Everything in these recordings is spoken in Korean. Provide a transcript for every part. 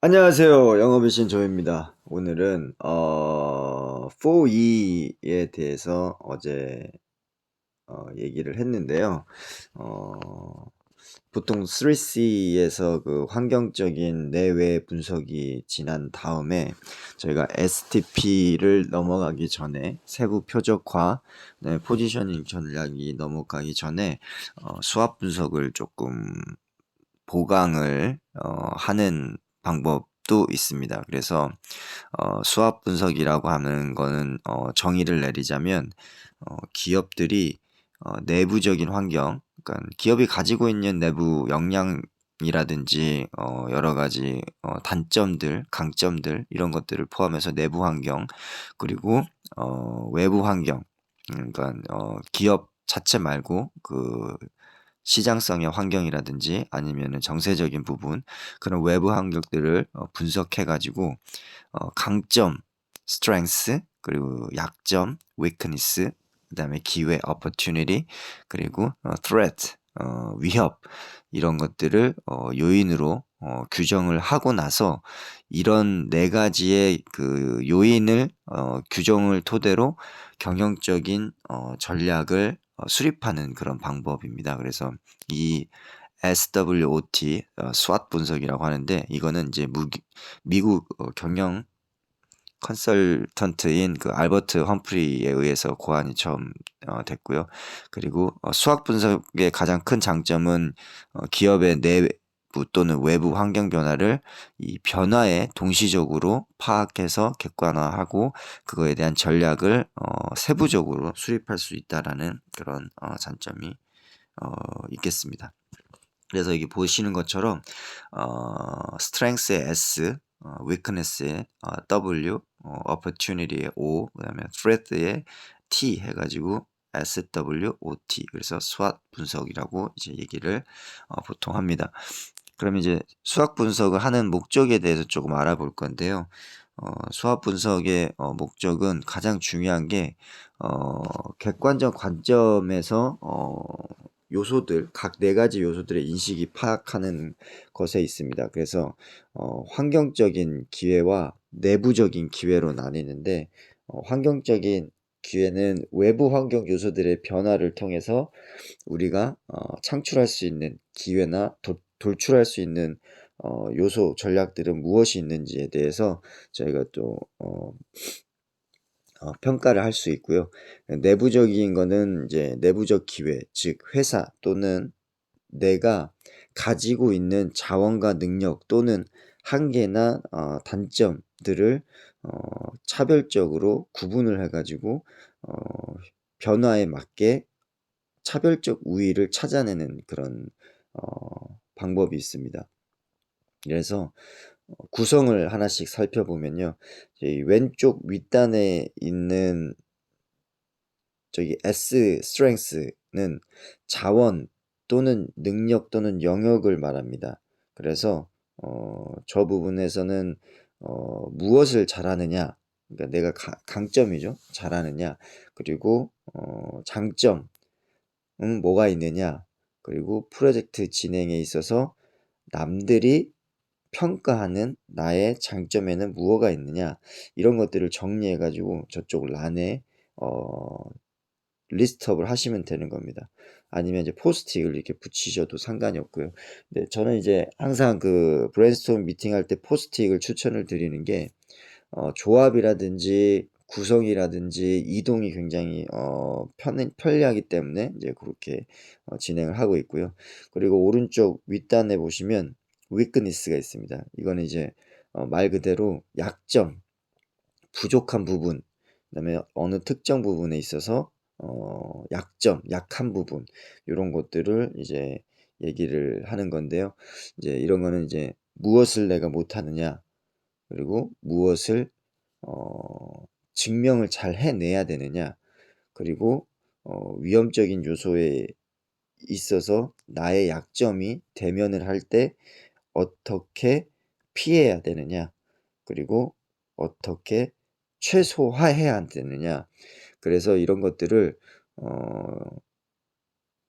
안녕하세요. 영업의 신 조입니다. 오늘은 어 4E에 대해서 어제 어 얘기를 했는데요. 어 보통 3C에서 그 환경적인 내외 분석이 지난 다음에 저희가 STP를 넘어가기 전에 세부 표적화, 네, 포지셔닝 전략이 넘어가기 전에 어 수압 분석을 조금 보강을 어 하는 방법도 있습니다. 그래서 어 수압 분석이라고 하는 거는 어 정의를 내리자면 어 기업들이 어 내부적인 환경 그러니까 기업이 가지고 있는 내부 역량 이라든지 어 여러 가지 어 단점들, 강점들 이런 것들을 포함해서 내부 환경 그리고 어 외부 환경 그러니까 어 기업 자체 말고 그 시장성의 환경이라든지 아니면은 정세적인 부분 그런 외부 환경들을 어 분석해 가지고 어 강점 strength 그리고 약점 weakness 그다음에 기회 opportunity 그리고 어 threat 어 위협 이런 것들을 어 요인으로 어 규정을 하고 나서 이런 네 가지의 그 요인을 어 규정을 토대로 경영적인 어 전략을 어 수립하는 그런 방법입니다. 그래서 이 SWOT 어 SWOT 분석이라고 하는데 이거는 이제 미국 어 경영 컨설턴트인 그 알버트 험프리에 의해서 고안이 처음 어 됐고요. 그리고 어 수학 분석의 가장 큰 장점은 어 기업의 내부 또는 외부 환경 변화를 이 변화에 동시적으로 파악해서 객관화하고 그거에 대한 전략을 어 세부적으로 수립할 수 있다라는 그런 어 장점이 어 있겠습니다. 그래서 여기 보시는 것처럼 어 strength의 S, 어 weakness의 어 W, 어 opportunity의 O, 그다음에 threat의 T 해가지고 SWOT 그래서 SWOT 분석이라고 이제 얘기를 어 보통 합니다. 그럼 이제 수학 분석을 하는 목적에 대해서 조금 알아볼 건데요. 어 수학 분석의 어 목적은 가장 중요한 게 어 객관적 관점에서 어 요소들 각 네 가지 요소들의 인식이 파악하는 것에 있습니다. 그래서 어 환경적인 기회와 내부적인 기회로 나뉘는데 어 환경적인 기회는 외부 환경 요소들의 변화를 통해서 우리가 어 창출할 수 있는 기회나 도, 돌출할 수 있는 어 요소 전략들은 무엇이 있는지에 대해서 저희가 또 어 어 평가를 할 수 있고요. 내부적인 거는 이제 내부적 기회, 즉 회사 또는 내가 가지고 있는 자원과 능력 또는 한계나 어 단점들을 어 차별적으로 구분을 해 가지고 어 변화에 맞게 차별적 우위를 찾아내는 그런 어 방법이 있습니다. 그래서 어 구성을 하나씩 살펴보면요. 이 왼쪽 윗단에 있는 저기 S strength는 자원 또는 능력 또는 영역을 말합니다. 그래서 어, 저 부분에서는 어, 무엇을 잘하느냐, 그러니까 내가 가, 강점이죠. 잘하느냐, 그리고 어, 장점은 뭐가 있느냐, 그리고 프로젝트 진행에 있어서 남들이 평가하는 나의 장점에는 무엇가 있느냐 이런 것들을 정리해 가지고 저쪽 란에 어 리스트업을 하시면 되는 겁니다. 아니면 이제 포스트잇을 이렇게 붙이셔도 상관이 없고요. 네, 저는 이제 항상 그 브레인스토밍 미팅할 때 포스트잇을 추천을 드리는 게 어, 조합이라든지 구성이라든지 이동이 굉장히 어, 편, 편리하기 때문에 이제 그렇게 어, 진행을 하고 있고요. 그리고 오른쪽 윗단에 보시면 위크니스가 있습니다. 이거는 이제 어, 말 그대로 약점, 부족한 부분, 그다음에 어느 특정 부분에 있어서 어, 약점, 약한 부분 이런 것들을 이제 얘기를 하는 건데요. 이제 이런 거는 이제 무엇을 내가 못하느냐 그리고 무엇을 어, 증명을 잘 해내야 되느냐. 그리고 어, 위험적인 요소에 있어서 나의 약점이 대면을 할 때 어떻게 피해야 되느냐. 그리고 어떻게 최소화해야 되느냐. 그래서 이런 것들을 어,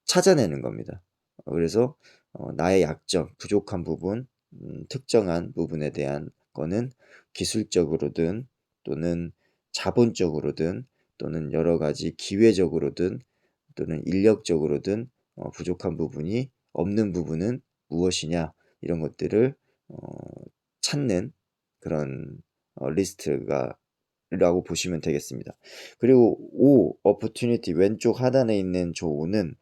찾아내는 겁니다. 그래서 어, 나의 약점, 부족한 부분, 음, 특정한 부분에 대한 거는 기술적으로든 또는 자본적으로든 또는 여러 가지 기회적으로든 또는 인력적으로든 어, 부족한 부분이 없는 부분은 무엇이냐 이런 것들을 어, 찾는 그런 어, 리스트가 라고 보시면 되겠습니다. 그리고 O, opportunity 왼쪽 하단에 있는 조 5는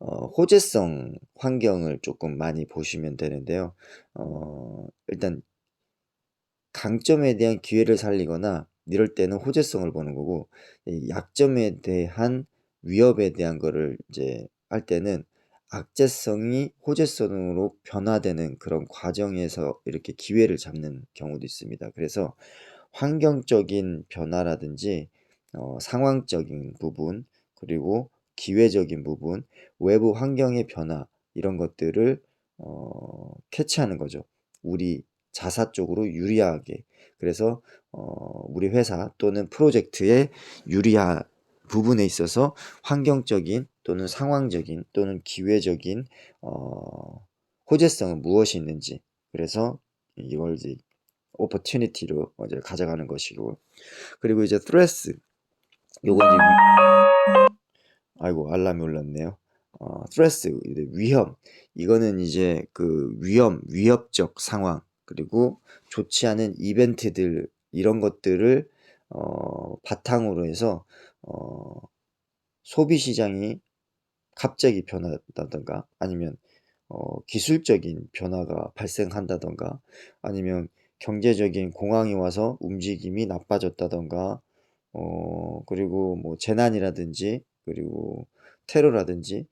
어, 호재성 환경을 조금 많이 보시면 되는데요. 어, 일단 강점에 대한 기회를 살리거나 이럴 때는 호재성을 보는 거고 이 약점에 대한 위협에 대한 거를 이제 할 때는 악재성이 호재성으로 변화되는 그런 과정에서 이렇게 기회를 잡는 경우도 있습니다. 그래서 환경적인 변화라든지 어, 상황적인 부분 그리고 기회적인 부분 외부 환경의 변화 이런 것들을 어, 캐치하는 거죠. 우리 자사 쪽으로 유리하게. 그래서 어, 우리 회사 또는 프로젝트의 유리한 부분에 있어서 환경적인 또는 상황적인 또는 기회적인 어, 호재성은 무엇이 있는지. 그래서 이걸 이제 opportunity로 이제 가져가는 것이고. 그리고 이제 threats. 요건 이제 위- 아이고 알람이 울렸네요. 어, 이제 위험. 이거는 이제 그 위험 위협적 상황 그리고 좋지 않은 이벤트들 이런 것들을 어, 바탕으로 해서 어, 소비 시장이 갑자기 변한다던가 아니면 어, 기술적인 변화가 발생한다던가 아니면 경제적인 공황이 와서 움직임이 나빠졌다던가 어, 그리고 뭐 재난이라든지 그리고 테러라든지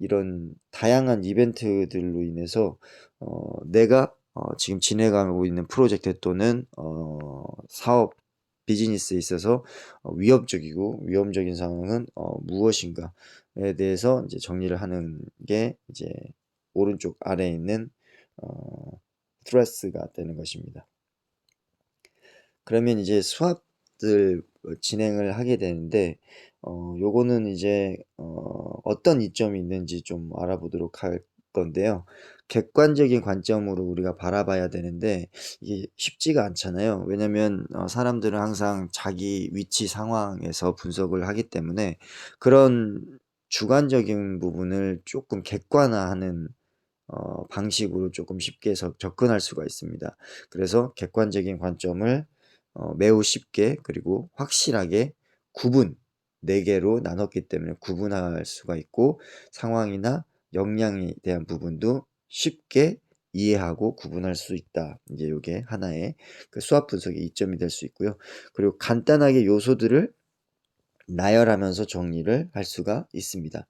이런 다양한 이벤트들로 인해서 어, 내가 어, 지금 진행하고 있는 프로젝트 또는 어, 사업 비즈니스에 있어서 어, 위협적이고 위험적인 상황은 어, 무엇인가에 대해서 이제 정리를 하는 게 이제 오른쪽 아래에 있는 어, threats가 되는 것입니다. 그러면 이제 수업들 진행을 하게 되는데 어, 요거는 이제 어, 어떤 이점이 있는지 좀 알아보도록 할 건데요. 객관적인 관점으로 우리가 바라봐야 되는데 이게 쉽지가 않잖아요. 왜냐면 어, 사람들은 항상 자기 위치 상황에서 분석을 하기 때문에 그런 주관적인 부분을 조금 객관화하는 어, 방식으로 조금 쉽게 서- 접근할 수가 있습니다. 그래서 객관적인 관점을 어, 매우 쉽게 그리고 확실하게 구분 4 개로 나눴기 때문에 구분할 수가 있고 상황이나 역량에 대한 부분도 쉽게 이해하고 구분할 수 있다. 이제 이게 하나의 그 수학 분석의 이점이 될 수 있고요. 그리고 간단하게 요소들을 나열하면서 정리를 할 수가 있습니다.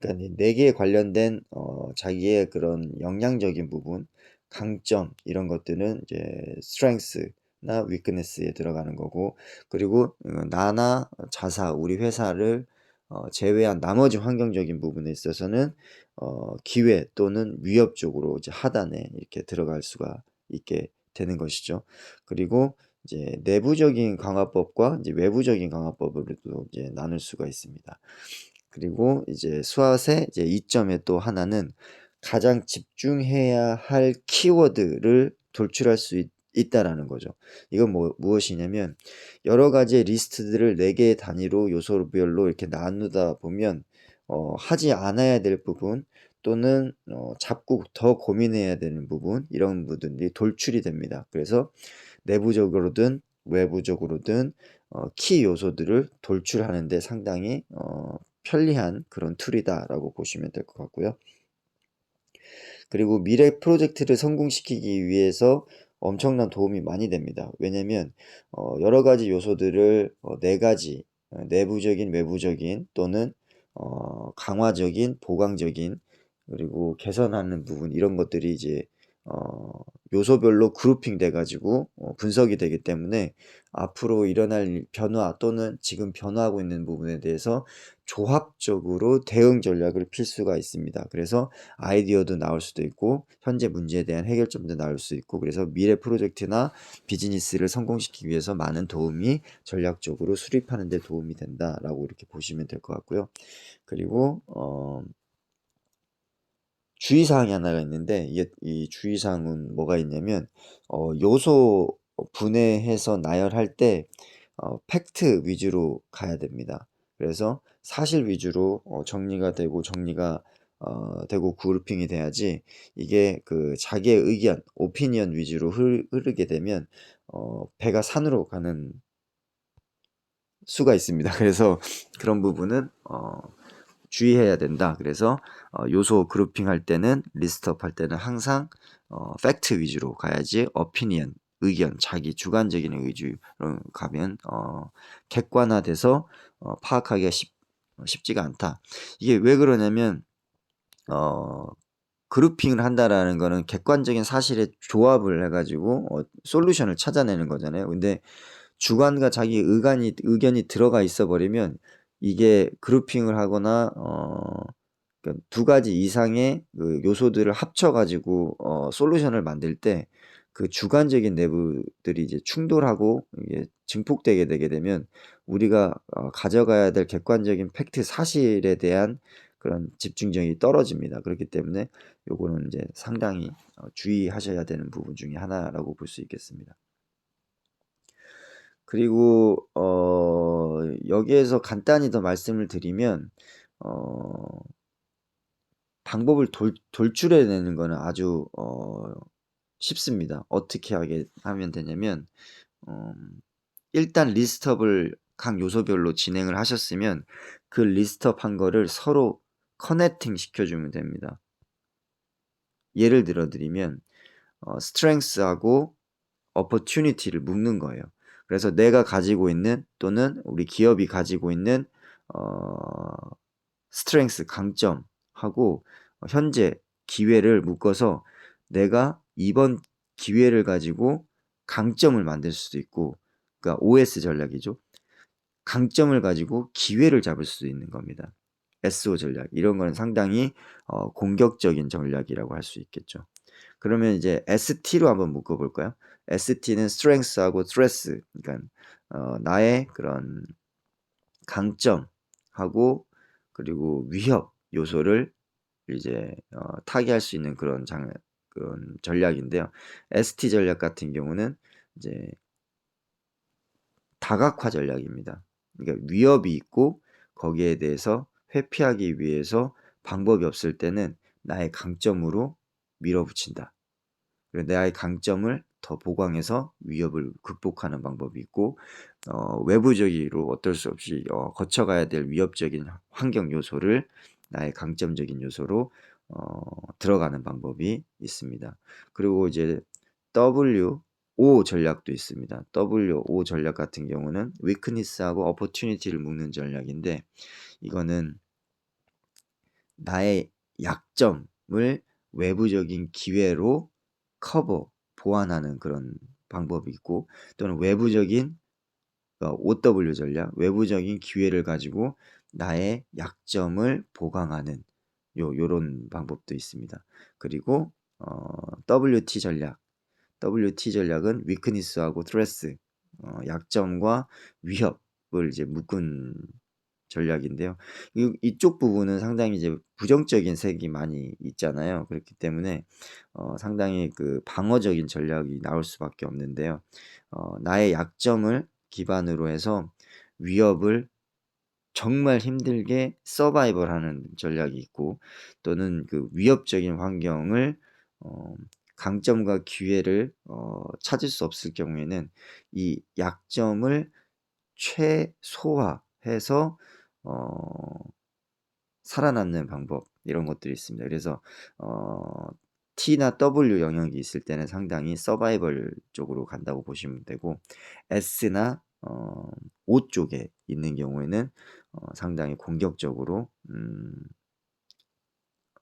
그러니까 이네 개에 관련된 어, 자기의 그런 역량적인 부분, 강점 이런 것들은 이제 strength나 weakness에 들어가는 거고, 그리고 어, 나나 자사 우리 회사를 어, 제외한 나머지 환경적인 부분에 있어서는 어, 기회 또는 위협 쪽으로 이제 하단에 이렇게 들어갈 수가 있게 되는 것이죠. 그리고 이제 내부적인 강화법과 이제 외부적인 강화법으로도 이제 나눌 수가 있습니다. 그리고 이제 수학의 이제 이점의 또 하나는 가장 집중해야 할 키워드를 돌출할 수 있, 있다라는 거죠. 이건 뭐, 무엇이냐면 여러 가지 리스트들을 네 개의 단위로 요소별로 이렇게 나누다 보면 어, 하지 않아야 될 부분 또는 어, 자꾸 더 고민해야 되는 부분 이런 부분들이 돌출이 됩니다. 그래서 내부적으로든 외부적으로든 어, 키 요소들을 돌출하는 데 상당히 어, 편리한 그런 툴이다라고 보시면 될 것 같고요. 그리고 미래 프로젝트를 성공시키기 위해서 엄청난 도움이 많이 됩니다. 왜냐면 어, 여러 가지 요소들을 어, 네 가지 어, 내부적인, 외부적인 또는 어, 강화적인, 보강적인 그리고 개선하는 부분 이런 것들이 이제 어, 요소별로 그룹핑 돼가지고 어, 분석이 되기 때문에 앞으로 일어날 일- 변화 또는 지금 변화하고 있는 부분에 대해서 조합적으로 대응 전략을 필 수가 있습니다. 그래서 아이디어도 나올 수도 있고 현재 문제에 대한 해결점도 나올 수 있고 그래서 미래 프로젝트나 비즈니스를 성공시키기 위해서 많은 도움이 전략적으로 수립하는 데 도움이 된다라고 이렇게 보시면 될 것 같고요. 그리고 어 주의사항이 하나가 있는데 이게 이 주의사항은 뭐가 있냐면 어, 요소 분해해서 나열할 때 어, 팩트 위주로 가야 됩니다. 그래서 사실 위주로 어, 정리가 되고 정리가 어, 되고 그룹핑이 돼야지 이게 그 자기의 의견, 오피니언 위주로 흐, 흐르게 되면 어, 배가 산으로 가는 수가 있습니다. 그래서 그런 부분은 어, 주의해야 된다. 그래서 어, 요소 그룹핑 할 때는 리스트업 할 때는 항상 어, 팩트 위주로 가야지 어피니언 의견 자기 주관적인 의주로 가면 어, 객관화돼서 어, 파악하기가 쉽, 쉽지가 않다. 이게 왜 그러냐면 어, 그룹핑을 한다라는 거는 객관적인 사실의 조합을 해가지고 어, 솔루션을 찾아내는 거잖아요. 근데 주관과 자기 의견이 의견이 들어가 있어 버리면 이게 그룹핑을 하거나 어, 그러니까 두 가지 이상의 그 요소들을 합쳐가지고 어, 솔루션을 만들 때 그 주관적인 내부들이 이제 충돌하고 이게 증폭되게 되게 되면 우리가 어, 가져가야 될 객관적인 팩트 사실에 대한 그런 집중력이 떨어집니다. 그렇기 때문에 요거는 이제 상당히 어, 주의하셔야 되는 부분 중에 하나라고 볼 수 있겠습니다. 그리고 어 여기에서 간단히 더 말씀을 드리면 어 방법을 돌, 돌출해내는 거는 아주 어 쉽습니다. 어떻게 하게 하면 되냐면 어, 일단 리스트업을 각 요소별로 진행을 하셨으면 그 리스트업 한 거를 서로 커넥팅 시켜주면 됩니다. 예를 들어 드리면 어, 스트렝스하고 opportunity를 묶는 거예요. 그래서 내가 가지고 있는 또는 우리 기업이 가지고 있는 어, 스트렝스 강점하고 현재 기회를 묶어서 내가 이번 기회를 가지고 강점을 만들 수도 있고 그러니까 OS 전략이죠. 강점을 가지고 기회를 잡을 수도 있는 겁니다. SO 전략 이런 거는 상당히 어, 공격적인 전략이라고 할 수 있겠죠. 그러면 이제 ST로 한번 묶어볼까요? ST는 strength하고 threats, 그러니까 어, 나의 그런 강점하고 그리고 위협 요소를 이제 어, 타개할 수 있는 그런 장 그런 전략인데요. ST 전략 같은 경우는 이제 다각화 전략입니다. 그러니까 위협이 있고 거기에 대해서 회피하기 위해서 방법이 없을 때는 나의 강점으로 밀어붙인다. 그리고 나의 강점을 더 보강해서 위협을 극복하는 방법이 있고 어, 외부적으로 어쩔 수 없이 어, 거쳐가야 될 위협적인 환경 요소를 나의 강점적인 요소로 어, 들어가는 방법이 있습니다. 그리고 이제 W O 전략도 있습니다. W5 전략 같은 경우는 weakness하고 opportunity를 묶는 전략인데 이거는 나의 약점을 외부적인 기회로 커버, 보완하는 그런 방법이 있고 또는 외부적인 OW 전략, 외부적인 기회를 가지고 나의 약점을 보강하는 요 요런 방법도 있습니다. 그리고 어, WT 전략, WT 전략은 위크니스하고 트레스, 어, 약점과 위협을 이제 묶은 전략인데요. 이, 이쪽 부분은 상당히 이제 부정적인 색이 많이 있잖아요. 그렇기 때문에 어, 상당히 그 방어적인 전략이 나올 수밖에 없는데요. 어, 나의 약점을 기반으로 해서 위협을 정말 힘들게 서바이벌하는 전략이 있고 또는 그 위협적인 환경을 어, 강점과 기회를 어, 찾을 수 없을 경우에는 이 약점을 최소화해서 어, 살아남는 방법 이런 것들이 있습니다. 그래서 어, T나 W 영역이 있을 때는 상당히 서바이벌 쪽으로 간다고 보시면 되고 S나 어, O 쪽에 있는 경우에는 어, 상당히 공격적으로 음,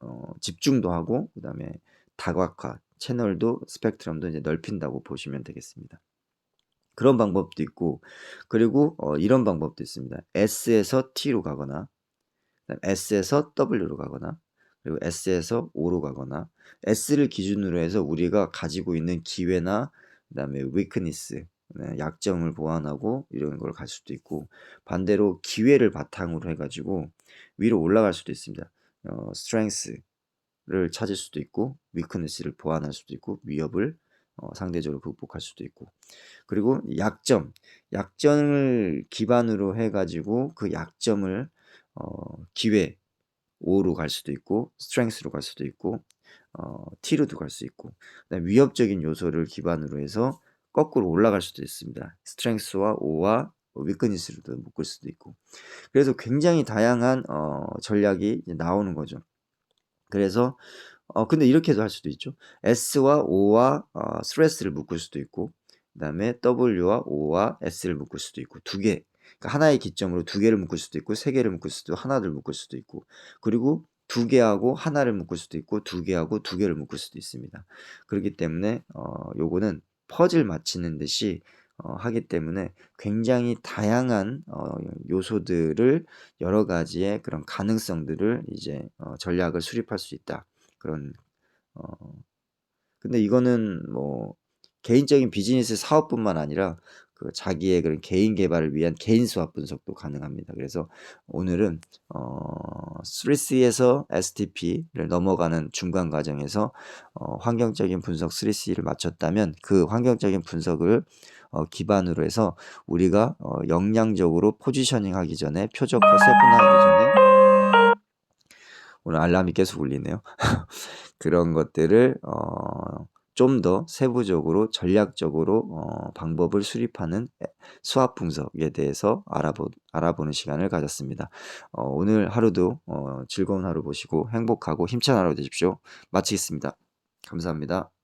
어, 집중도 하고 그 다음에 다각화 채널도 스펙트럼도 이제 넓힌다고 보시면 되겠습니다. 그런 방법도 있고 그리고 어, 이런 방법도 있습니다. S에서 T로 가거나 S에서 W로 가거나 그리고 S에서 O로 가거나 S를 기준으로 해서 우리가 가지고 있는 기회나 그다음에 weakness 네, 약점을 보완하고 이런 걸 갈 수도 있고 반대로 기회를 바탕으로 해가지고 위로 올라갈 수도 있습니다. 어, strength 스트렝스를 찾을 수도 있고 위크니스를 보완할 수도 있고 위협을 어, 상대적으로 극복할 수도 있고 그리고 약점 약점을 기반으로 해가지고 그 약점을 어, 기회 O로 갈 수도 있고 스트렝스로 갈 수도 있고 어, T로도 갈 수 있고 위협적인 요소를 기반으로 해서 거꾸로 올라갈 수도 있습니다. 스트렝스와 O와 위크니스로도 묶을 수도 있고 그래서 굉장히 다양한 어, 전략이 나오는 거죠. 그래서 어 근데 이렇게도 할 수도 있죠. S와 O와 어, 스트레스를 묶을 수도 있고 그 다음에 W와 O와 S를 묶을 수도 있고 두 개. 그러니까 하나의 기점으로 두 개를 묶을 수도 있고 세 개를 묶을 수도 있고 하나를 묶을 수도 있고 그리고 두 개하고 하나를 묶을 수도 있고 두 개하고 두 개를 묶을 수도 있습니다. 그렇기 때문에 어 요거는 퍼즐 맞히는 듯이 어, 하기 때문에 굉장히 다양한 어, 요소들을 여러 가지의 그런 가능성들을 이제 어, 전략을 수립할 수 있다. 그런 어, 근데 이거는 뭐 개인적인 비즈니스 사업뿐만 아니라 그 자기의 그런 개인 개발을 위한 개인 수학 분석도 가능합니다. 그래서 오늘은 어, 3C에서 STP를 넘어가는 중간 과정에서 어, 환경적인 분석 3C를 마쳤다면 그 환경적인 분석을 어, 기반으로 해서 우리가 어, 역량적으로 포지셔닝 하기 전에 표적화 세분화하기 전에 오늘 알람이 계속 울리네요. 그런 것들을 어, 좀 더 세부적으로 전략적으로 어, 방법을 수립하는 수학 분석에 대해서 알아보, 알아보는 시간을 가졌습니다. 어, 오늘 하루도 어, 즐거운 하루 보시고 행복하고 힘찬 하루 되십시오. 마치겠습니다. 감사합니다.